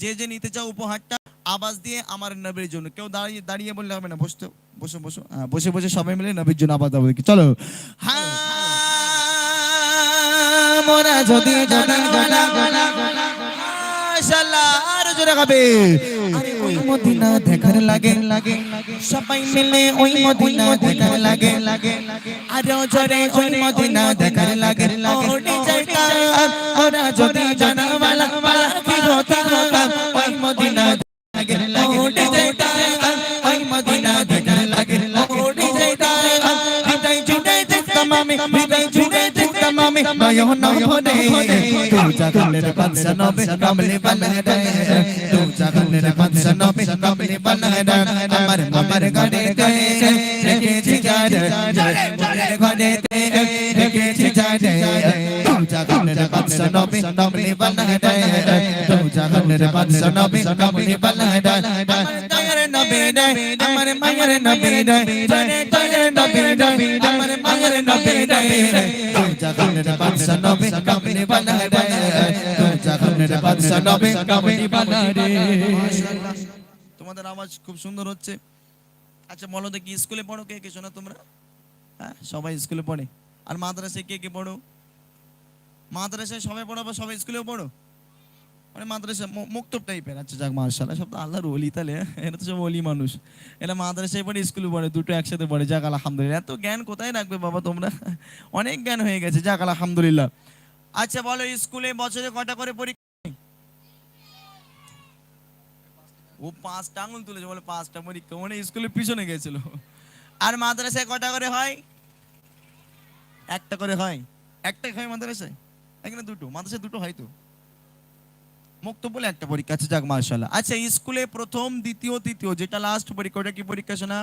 যে যে নিতে চাও উপহারটা আওয়াজ দিয়ে আমার নবীর জন্য। কেউ দাঁড়িয়ে দাঁড়িয়ে বললে হবে না বসতে বসে বসো। হ্যাঁ, বসে বসে সবাই মিলে নবীর জন্য আবার দাবো চলো। দেখার লাগে। লাগে সবাই মিলে ওই মদিনা দেখার লাগে। লাগে আরও ওই মদিনা দেখার লাগে। যদি জানা होता होता ओई मदीना लागे ओडी जाता ओई मदीना धटा लागे ओडी जाता हृदय जुड़े तमाम हृदय जुड़े तमाम नयो न होने तू जगले रे पंस नबे कमले बन रे तू जगले रे पंस नबे कमले बन रे अमर अमर गणे गणे लेके जिगर जरे जरे गणे তু জাগলের বাদশা নবে কমলে বালাডা তু জাগলের বাদশা নবে কমলে বালাডা আমার দয়ার নবে আমার মায়ের নবে রে তরে তরে নবে রে আমার মায়ের নবে রে তু জাগলের বাদশা নবে কমলে বালাডা তু জাগলের বাদশা নবে কমলে বালাডা তোমাদের আওয়াজ খুব সুন্দর হচ্ছে আচ্ছা বলো দেখি স্কুলে পড়ো কে কে শোনা তোমরা হ্যাঁ সবাই স্কুলে পড়ে আর মাদ্রাসায় কে কে পড়ো মাদ্রাসায় সবাই পড়ো বা সবাই স্কুলেও পড়ো? মানে মাদ্রাসা মুক্তব টাইপের আচ্ছা যাক মার্শাল্লাহ সব তো আল্লাহর ওলি তাহলে এরা তো সব অলি মানুষ। এরা মাদ্রাসায় পড়ে, স্কুলে পড়ে, দুটো একসাথে পড়ে, যাক, আলহামদুলিল্লাহ। এত জ্ঞান কোথায় রাখবে বাবা তোমরা? অনেক জ্ঞান হয়ে গেছে, যাক, আলহামদুলিল্লাহ। আচ্ছা বলো স্কুলে বছরে কটা করে পরীক্ষা? হয়? ও পাঁচটা আঙুল তুলেছে, বলে পাঁচটা পরীক্ষা মানে স্কুলের পিছনে গেছিল। আর মাদ্রাসায় কটা করে হয়? একটা করে হয়। একটাই হয় মাদ্রাসায়? এখানে দুটো মাদ্রাসায় দুটো হয় তো। মুক্ত বলে একটা পরীক্ষা আছে, যাক মার্শাল্লাহ আচ্ছা স্কুলে প্রথম, দ্বিতীয়, তৃতীয়, যেটা লাস্ট পরীক্ষা, ওটা কি পরীক্ষা শোনা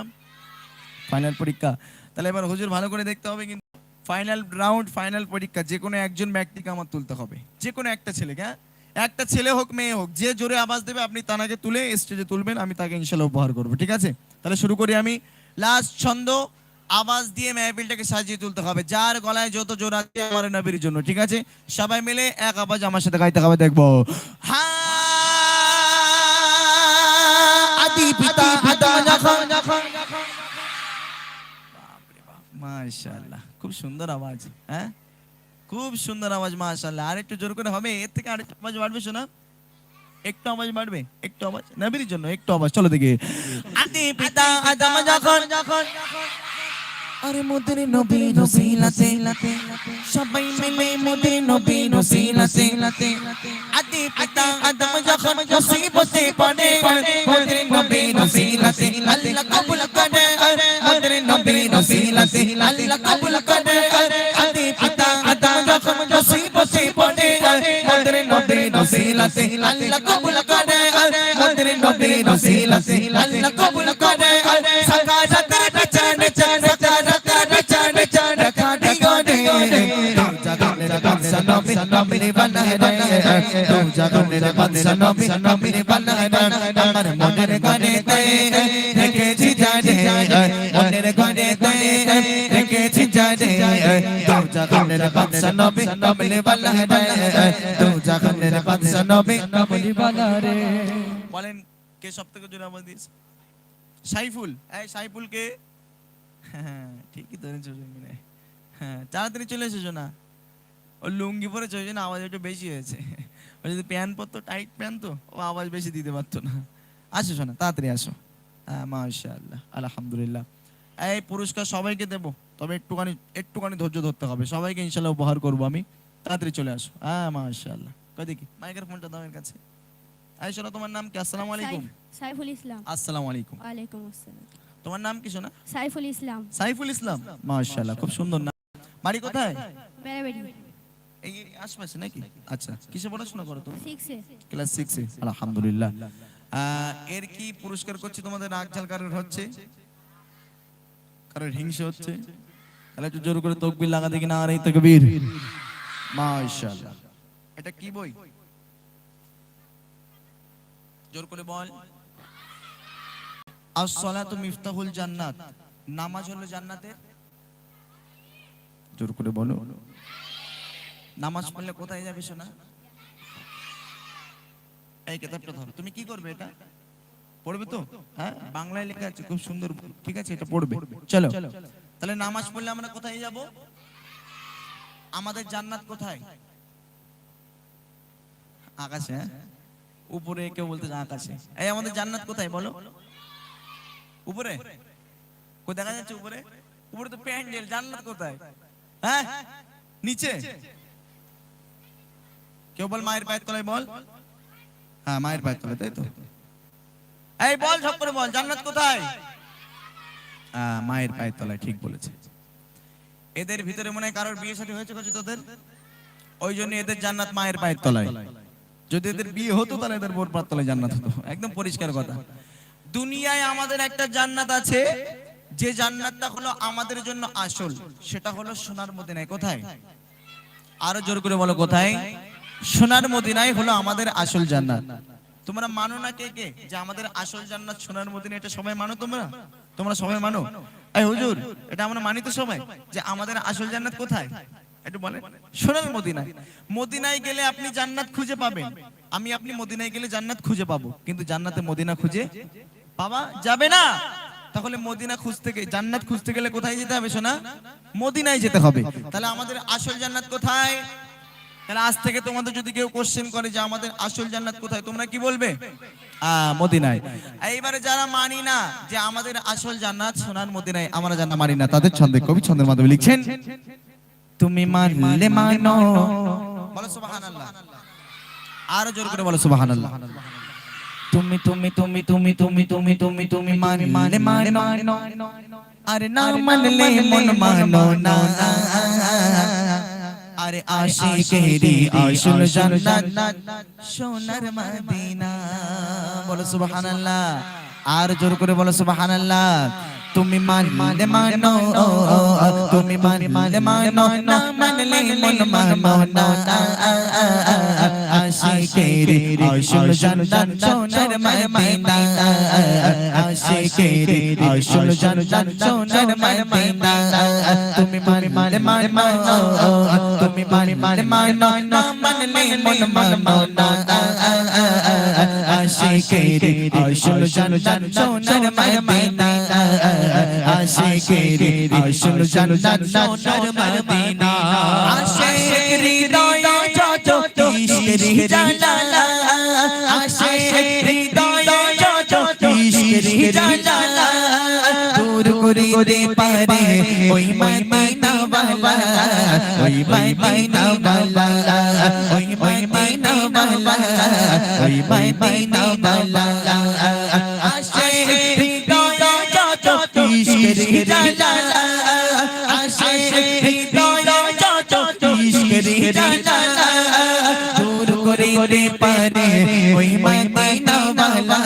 ফাইনাল পরীক্ষা। তাহলে এবার হুজুর ভালো করে দেখতে হবে কিন্তু ফাইনাল রাউন্ড ফাইনাল পরীক্ষা, যে কোনো একজন ব্যক্তিকে আমার তুলতে হবে। যে কোনো একটা ছেলেকে হ্যাঁ? একটা ছেলে হোক, মেয়ে হোক, যে জোরে আওয়াজ দেবে, আপনি তানাকে তুলে স্টেজে তুলবেন, আমি তাকে ইনশাল্লাহ উপহার করব, ঠিক আছে? তাহলে শুরু করি আমি। লাস্ট ছন্দ আওয়াজ দিয়ে মেহফিলটাকে সাজিয়ে তুলতে হবে। যার গলায় যত জোর আছে আমার নবীর জন্য ঠিক আছে? সবাই মিলে এক আওয়াজ আমার সাথে গাইতে হবে দেখব। আদি পিতা মাশাআল্লাহ। খুব সুন্দর আওয়াজ হ্যাঁ? খুব সুন্দর আওয়াজ মাশাআল্লাহ। আর একটু জোর করে হবে এর থেকে আরেকটু আওয়াজ বাড়বে শোনা? একটু আওয়াজ বাড়বে একটু আওয়াজ? নবীর জন্য একটু আওয়াজ চলো দেখি। আদি পিতা আদম যখন। যখন। আরে মোদের নবী রসিলাতে সবাই মিলে মোদের নবী রসিলাতে আদি পিতা আদম যখন মুসিবতে পড়ে, মোদের নবী রসিলাতে আল্লাহ কবুল করে, মোদের নবী রসিলাতে আল্লাহ কবুল করে, আদি পিতা আদম যখন মুসিবতে পড়ে, মোদের নবী রসিলাতে আল্লাহ কবুল করে, মোদের নবী রসিলাতে আল্লাহ কবুল করে, সাকারাতের পেছন চন সাকারাতের পেছন আমার মনের তে রেখেছি জানে মনের তে রেখেছি জানে জাগনের বাদশা নবী জাগনের বাদশা রে বলেন কে সব থেকে জোরে আওয়াজ দিয়েছে? সাইফুল। এই সাইফুল কে হ্যাঁ ঠিকই ধরেছো মানে হ্যাঁ তাড়াতাড়ি চলে এসেছ না ও লুঙ্গি পরে চলে না আওয়াজ একটু বেশি হয়েছে। ও যদি প্যান্ট পরতো টাইট প্যান্ট তো? ও আওয়াজ বেশি দিতে পারতো না। আসো শোনা তাড়াতাড়ি আসো। হ্যাঁ মাশাআল্লাহ আলহামদুলিল্লাহ। এই পুরস্কার সবাইকে দেবো তবে একটুখানি একটুখানি ধৈর্য ধরতে হবে। সবাইকে ইনশাল্লাহ উপহার করব আমি। তাড়াতাড়ি চলে আসো। হ্যাঁ মাশাআল্লাহ। কই দেখি মাইকের ফোনটা দাও এর কাছে। এই শোনা তোমার নাম কি? আসসালামু আলাইকুম। সাইফ- সাইফুল ইসলাম। আসসালামু আলাইকুম। ওয়ালাইকুম আসসালাম। তোমার নাম কি শোনা সাইফুল ইসলাম। সাইফুল ইসলাম। মাশাআল্লাহ খুব সুন্দর বাড়ি কোথায়? বেড়াবেড়ি। এই আশপাশে নাকি? আচ্ছা কিসে পড়াশোনা করো তুমি? সিক্সে ক্লাস সিক্সে আলহামদুলিল্লাহ। এর কি পুরস্কার করছি তোমাদের রাগ কারোর হচ্ছে? কারোর হিংসে হচ্ছে? তাহলে একটু জোর করে তকবির লাগা দেখি না আর এই তকবীর? মাশাআল্লাহ। এটা কি বই? জোর করে বল। as-salatu মিফতাহুল জান্নাত। নামাজ হলো জান্নাতের জোর করে বলো। নামাজ পড়লে কোথায় যাবে শোনা এই কিতাবটা ধরো। তুমি কি করবে এটা? পড়বে তো? হ্যাঁ? বাংলায় লেখা আছে খুব সুন্দর ঠিক আছে এটা পড়বে। চলো। তাহলে নামাজ পড়লে আমরা কোথায় যাব? আমাদের জান্নাত কোথায়? আকাশে হ্যাঁ? উপরে কেউ বলতে আকাশে। এই আমাদের জান্নাত কোথায় বলো? উপরে? কই দেখা যাচ্ছে উপরে? উপরে তো প্যান্ডেল জান্নাত কোথায়? হ্যাঁ? নিচে। কেউ বল মায়ের পায়ের তলায় বল? হ্যাঁ মায়ের পায়ের তলায় তাই তো? এই বল সব করে বল জান্নাত কোথায়? হ্যাঁ, মায়ের পায়ের তলায় ঠিক বলেছে। এদের ভিতরে মনে হয় কারোর বিয়ে শাদী হয়েছে কিছু তোদের? ওই জন্য এদের জান্নাত মায়ের পায়ের তলায়। যদি এদের বিয়ে হতো তাহলে এদের বোর পায়ের তলায় জান্নাত হতো। একদম পরিষ্কার কথা। দুনিয়ায় আমাদের একটা জান্নাত আছে যে জান্নাতটা হলো আমাদের জন্য আসল, সেটা হলো সোনার মদিনায় কোথায়? আরও জোর করে বলো কোথায়? সোনার মদিনায় হলো আমাদের আসল জান্নাত। তোমরা মানো না কে কে? যে আমাদের আসল জান্নাত সোনার মদিনা, এটা সবাই মানো তোমরা? তোমরা সবাই মানো? এই হুজুর, এটা আমরা মানি তো সবাই, যে আমাদের আসল জান্নাত কোথায়? একটু বলেন। সোনার মদিনায়। মদিনায় গেলে আপনি জান্নাত খুঁজে পাবেন। আমি আপনি মদিনায় গেলে জান্নাত খুঁজে পাবো। কিন্তু জান্নাতে মদিনা খুঁজে পাওয়া যাবে না। তাহলে মদিনা খুঁজতে গেলে জান্নাত খুঁজতে গেলে কোথায় যেতে হবে সোনা মদিনায় যেতে হবে। তাহলে আমাদের আসল জান্নাত কোথায়? তাহলে আজ থেকে তোমাদের যদি কেউ কোশ্চেন করে যে আমাদের আসল জান্নাত কোথায়, তোমরা কি বলবে? এইবারে যারা মানি না যে আমাদের আসল জান্নাত, সোনার মদিনায় আমরা জানা মানি না, তাদের ছন্দে কবি ছন্দের মাধ্যমে লিখছেন, তুমি মানলে মানো। বলো আরও জোর করে বলো সুবহানাল্লাহ। তুমি তুমি তুমি তুমি তুমি তুমি তুমি তুমি মানে মানে মানে মানো আরে না মানলে মন মানো না। আরে আশিকেরি আসল জান্নাত সোনার মদিনা। বলো সুবহানাল্লাহ। আর জোর করে বলো সুবহানাল্লাহ। তুমি মানে মানো তুমি মানে মানে মানো। না মানলে মন মানো না। আশিকেরি আসল জান্নাত সোনার মদিনা আশিকেরি আসল জান্নাত সোনার মদিনা তুমি মানে মানে মানে মানো তুমি মানে মানে মানো না মানলে মন মানো না আশিকেরি আসল জান্নাত সোনার মদিনা আশিকেরি আসল জান্নাত সোনার মদিনা আশিক হৃদয় যত জানালা আসে হৃদয় ইশকের জানালা দূর করে পারে ওই মাইনা বাবা ওই মাইনা বাবা ওই মাইনা বাবা ওই মাইনা বাবা করে পারে ওই মদিনা ওই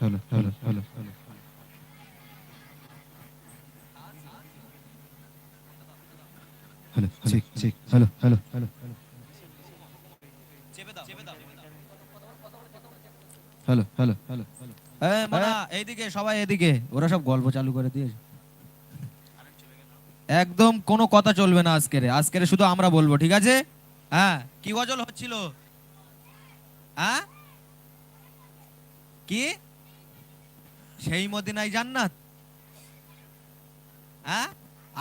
hello. Hello, check, check, hello, hello, hello, hello. Hello, hello, hello, hello. এই মানা, এইদিকে সবাই এদিকে ওরা সব গল্প চালু করে দিয়েছে একদম কোনো কথা চলবে না আজকের আজকের শুধু আমরা বলব ঠিক আছে হ্যাঁ কি গজল হচ্ছিল হ্যাঁ কি সেই মদিনায় জান্নাত? হ্যাঁ?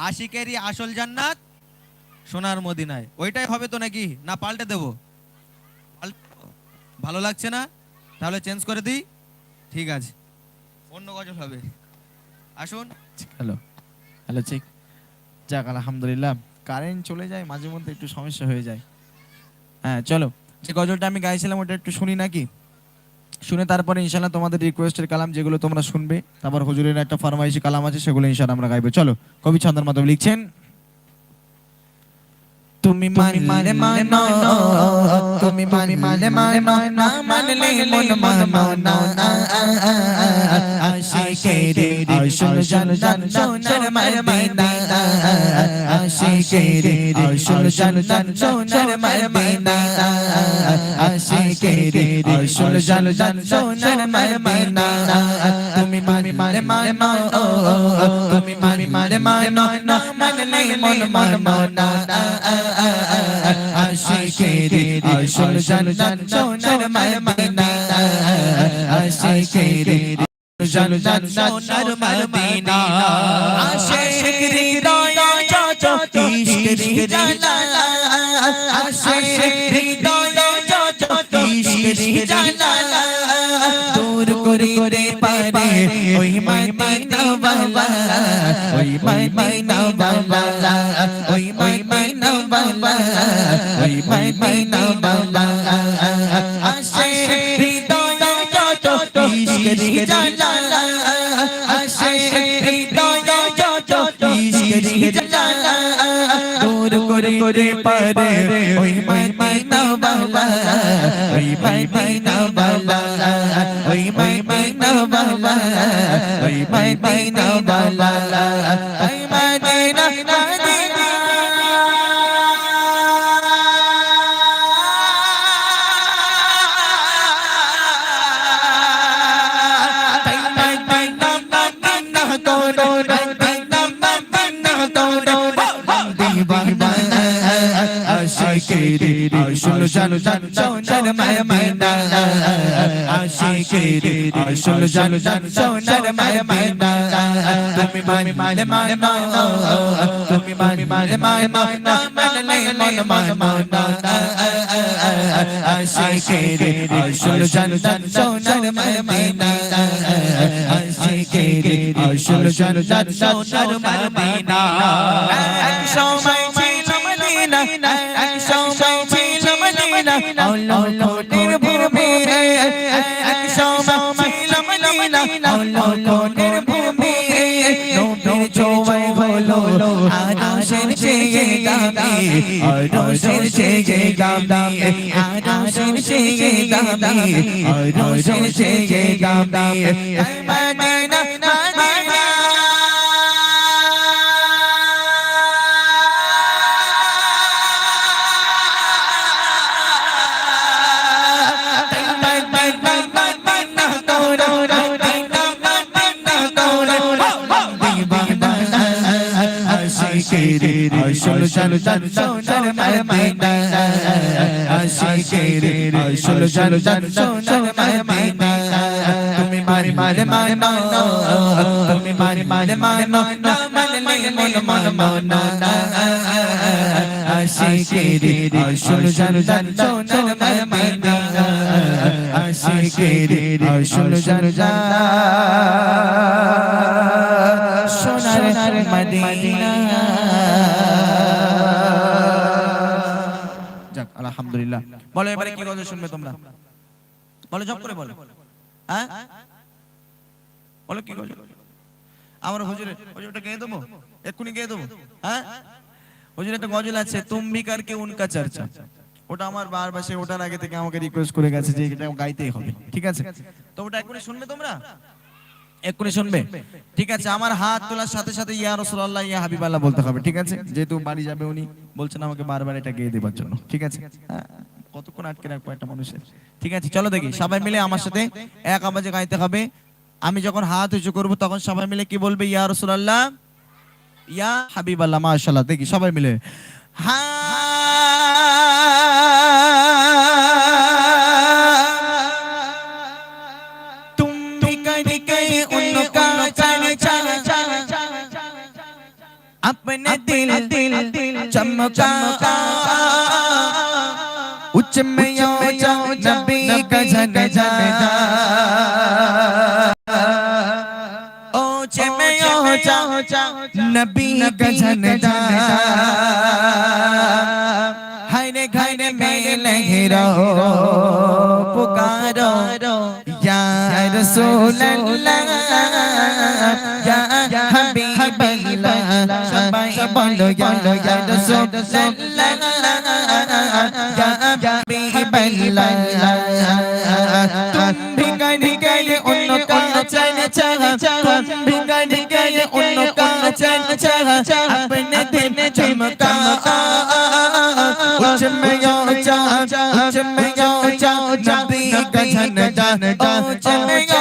আশিকেরই আসল জান্নাত সোনার মদিনায়। ওইটাই হবে তো নাকি? না পাল্টে দেবো? ভালো লাগছে না? তাহলে চেঞ্জ করে দিই। ঠিক আছে। অন্য গজল হবে। আসুন। হ্যালো হ্যালো চেক যাক, আলহামদুলিল্লাহ। কারেন্ট চলে যায় মাঝে মধ্যে একটু সমস্যা হয়ে যায়। হ্যাঁ চলো। যে গজলটা আমি গাইছিলাম, ওটা একটু শুনি নাকি? শুনে তারপরে ইনশাল্লাহ তোমাদের রিকোয়েস্টের কালাম যেগুলো তোমরা শুনবে তারপর হুজুরের একটা ফরমাইশি কালাম আছে সেগুলো ইনশাল্লাহ আমরা গাইবো। চলো কবি চন্দন মাধব লিখছেন তুমি মানি মানে মানো তুমি মানি মানে মানো না মানলে মন মানো না আশিকেরে আসল জান জান সোনার মদিনা আশিকেরে আসল জান জান সোনার মদিনা আশিকেরে আসল জান জান সোনার মদিনা তুমি মানি মানে মানো তুমি মানি মানে মানো না মানলে মন মানো না আশিকেরে আসল জান জান সোনার মদিনা আশিকেরে জান জান সোনার মদিনা আশিক হৃদয় যত ইশক জানা আশিক হৃদয় যত ইশক জানা দূর করিতে করে পারে। ওই মদিনা বাবা ওই মদিনা বাবা ওই মদিনা বাবা ওই মদিনা দূর করে করে পারে ওই মদিনা বাবা ওই মদিনা বাবা ওই মদিনা বাবা ওই মদিনা বাবা আসল জান জান সোনার মদিনা আশিকেরে আসল জান জান সোনার মদিনা তুমি মানে মানে মানে মানো তুমি মানে মানে মানে মানো মন মন মানো আশিকেরে আসল জান জান সোনার মদিনা আশিকেরে আসল জান জান সোনার মদিনা এক সময় আরশের চেয়ে দামি আরশের চেয়ে দামি আরশের চেয়ে দামি মদিনা আসল সোনার মদিনা আশিকেরে আসল সোনার মদিনা তুমি মারি মারে মারে মানো তুমি মারি মারে মানো মানলে মন মন মানো আশিকেরে আসল সোনার মদিনা আশিকেরে আসল সোনার মদিনা আলহামদুলিল্লাহ। বলো, এবারে কি শুনবে তোমরা? বলো করে বলো। হ্যাঁ? বলো, কি আমার হুজুরে গেয়ে দেবো? এক্ষুনি গেয়ে দেবো? হ্যাঁ? একটা গজল আছে করকে উনকা চর্চা। ওটা আমার বারবার সে ওটার আগে থেকে আমাকে রিকোয়েস্ট করে গেছে যে এটা গাইতেই হবে। ঠিক আছে? তো ওটা এক্ষুনি শুনবে তোমরা? এক্ষুনি শুনবে? ঠিক আছে আমার হাত তোলার সাথে সাথে ইয়া রসুল্লাহ ইয়া হাবিবাল্লাহ বলতে হবে ঠিক আছে? যেহেতু বাড়ি যাবে উনি বলছেন আমাকে বারবার এটা গেয়ে দেবার জন্য ঠিক আছে? হ্যাঁ, কতক্ষণ আটকে রাখব একটা মানুষের? ঠিক আছে চলো দেখি সবাই মিলে আমার সাথে এক আওয়াজে গাইতে হবে। আমি যখন হাত উঁচু করব তখন সবাই মিলে কি বলবে? ইয়া রসুল্লাহ ইয়া হাবিবাল্লাহ মাশাল্লাহ দেখি সবাই মিলে। হ্যাঁ उनका अपने दिल दिल चमका। उच्च में यो जाओ नबी का जन ऊंच में यो जाओ नबी का हरे घर में लहरो رسول اللہ یا حبیب اللہ سبائی بولو یا رسول اللہ یا حبیب اللہ تم بھگڑ گئے ان کا چل چل تم بھگڑ گئے ان کا چل چل اپنے دن چمکا اچھ میں یا چاہ اچھ میں یا چاہ نبی کا جھنڈا اچھ میں یا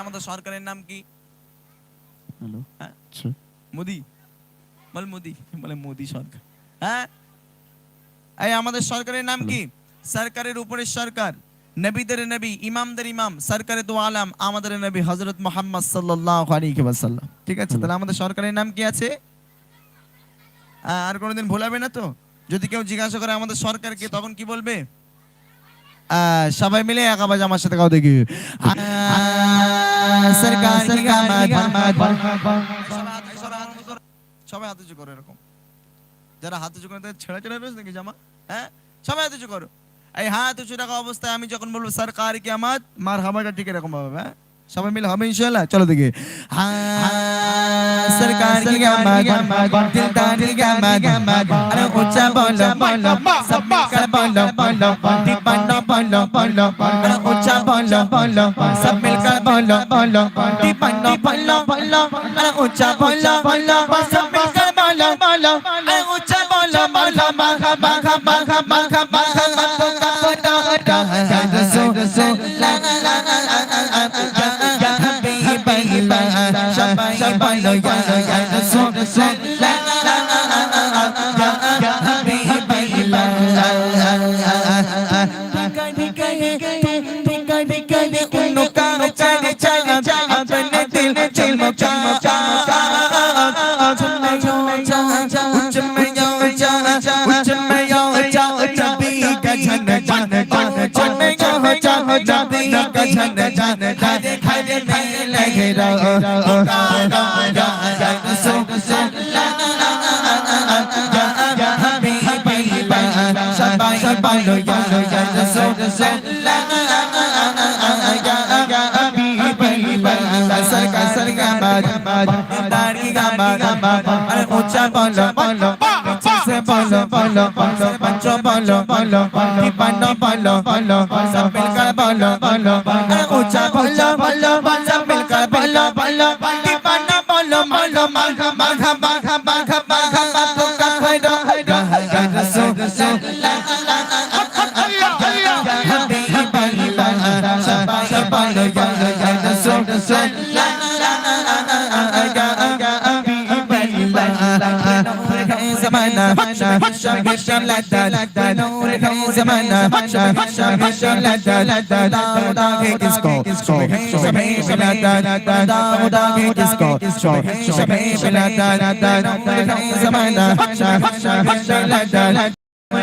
আমাদের সরকারের নাম কি হ্যালো মোদি বল মোদি বলে মোদি সরকার হ্যাঁ এই আমাদের সরকারের নাম কি? সরকারের উপরে সরকার নবীদের নবী ইমামদের ইমাম সরকারে দু আলাম আমাদের নবী হযরত মুহাম্মদ আলাইহি ওয়াসাল্লাম। ঠিক আছে তাহলে আমাদের সরকারের নাম কি আছে? আর কোনোদিন ভোলাবে না তো? যদি কেউ জিজ্ঞাসা করে আমাদের সরকারকে তখন কি বলবে? আহ, সবাই মিলে এক আওয়াজ আমার সাথে কাউ দেখি। সরকার সবাই হাত করো এরকম। যারা হাত উঁচু করে তাদের ছেড়ে ছেড়ে রয়েছে নাকি জামা হ্যাঁ? সবাই হাত উঁচু করো। এই হাত উঁচু রাখা অবস্থায় আমি যখন বলব সরকার কি আমার মার হাবাটা ঠিক এরকম হবে হ্যাঁ? সবাই মিলে হবে ইনশাআল্লাহ। চলো দেখি। সরকার কি গামাদ দিলদার কি গামাদ আরে উচ্চা বলো বলো সব মিলকর বলো বলো দীপানো বলো বলো আরে উচ্চা বলো বলো সব মিলকর বলো বলো দীপানো বলো বলো। আরে উচ্চা বলো বলো সব মিলকর বলো বলো। আরে উচ্চা বলো বলো মাখা মাখা दाढ़ी गामा गामा अरे ऊंचा बोलो बोलो से बोलो बोलो बोलो बच्चों बोलो बोलो दीपानो बोलो बोलो सब मिलकर बोलो बोलो अरे ऊंचा बोलो حشر حشر لدى لدى نور هي زمانا حشر حشر حشر لدى لدى داو داو هي ديسكو شبه لدى لدى داو داو هي ديسكو شبه لدى لدى نور هي زمانا حشر حشر حشر لدى لدى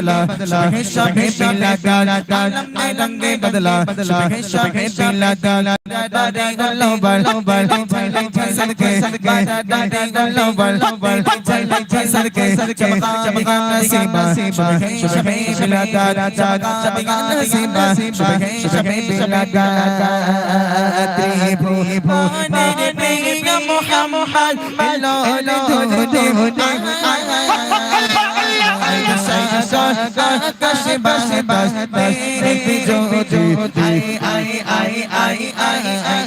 बदला शब है शब बिलादा आलम में रंगे बदला शब है शब बिलादा दादा रे गल्लो बल बल चल चल के दादा रे गल्लो बल बल चल चल के चमका चमका नसीबा शब है शब बिलादा दादा चमका नसीबा शब है शब बिलादा त्रिभुवन प्रिय मोहम्मद लो लो চল আকাশে বাসে বাস দেখতে জ্যোতি আই আই আই আই আই আই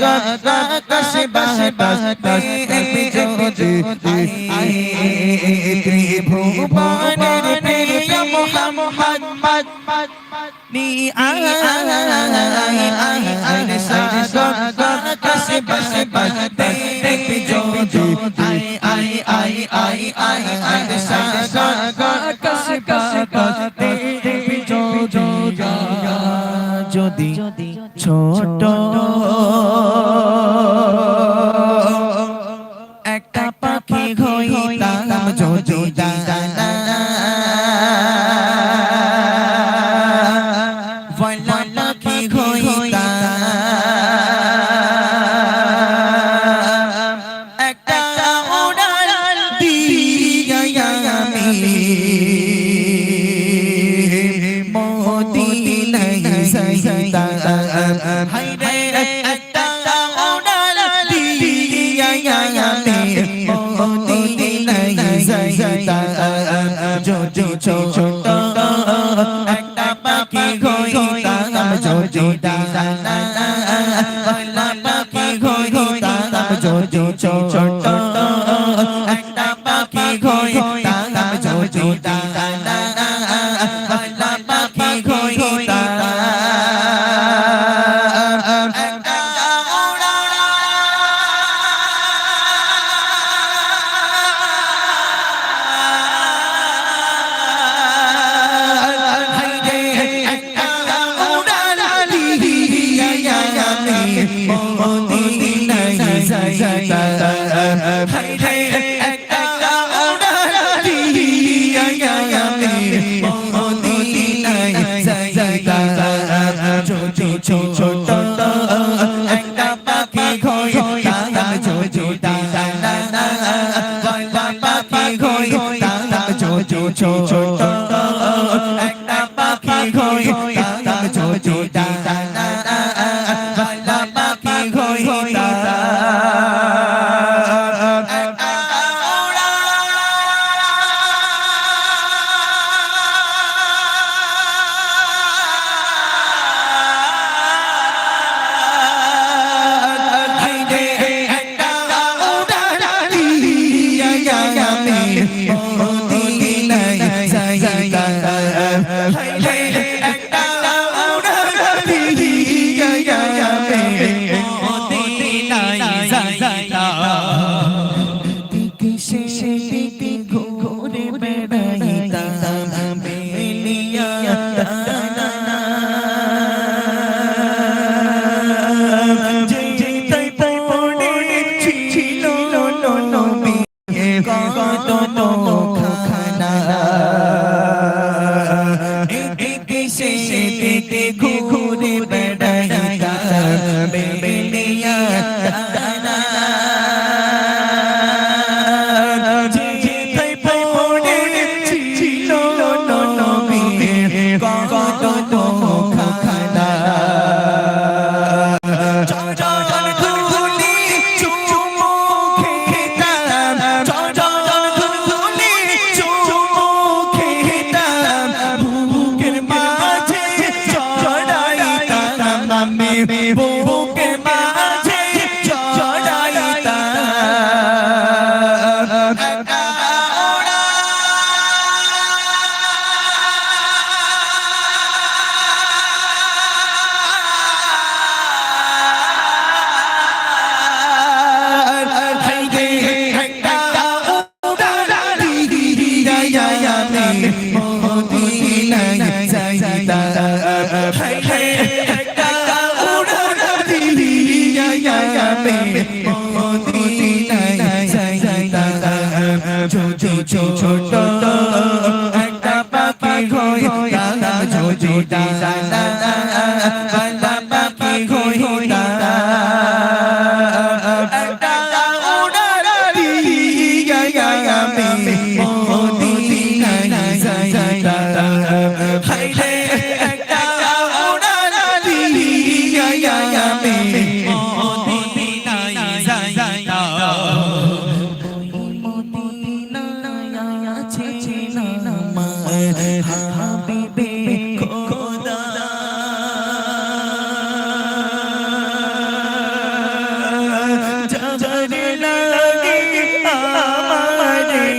চল আকাশে বাসে বাস দেখতে জ্যোতি আই আই ত্রিভুবনের প্রিয় মোহাম্মদ নি আই আই আই আই আই আই আই আই আই আই আই আই আই ছোট একটা পাখি হইতাম যদি দানা পাখি হইতাম যদি ছোট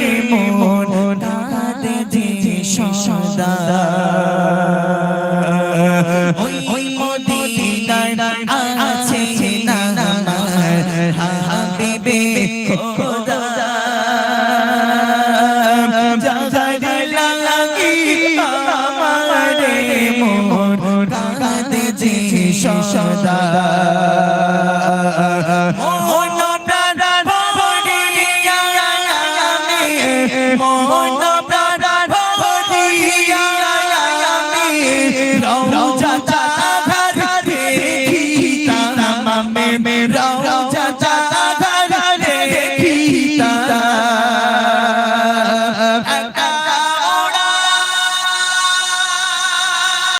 আমারে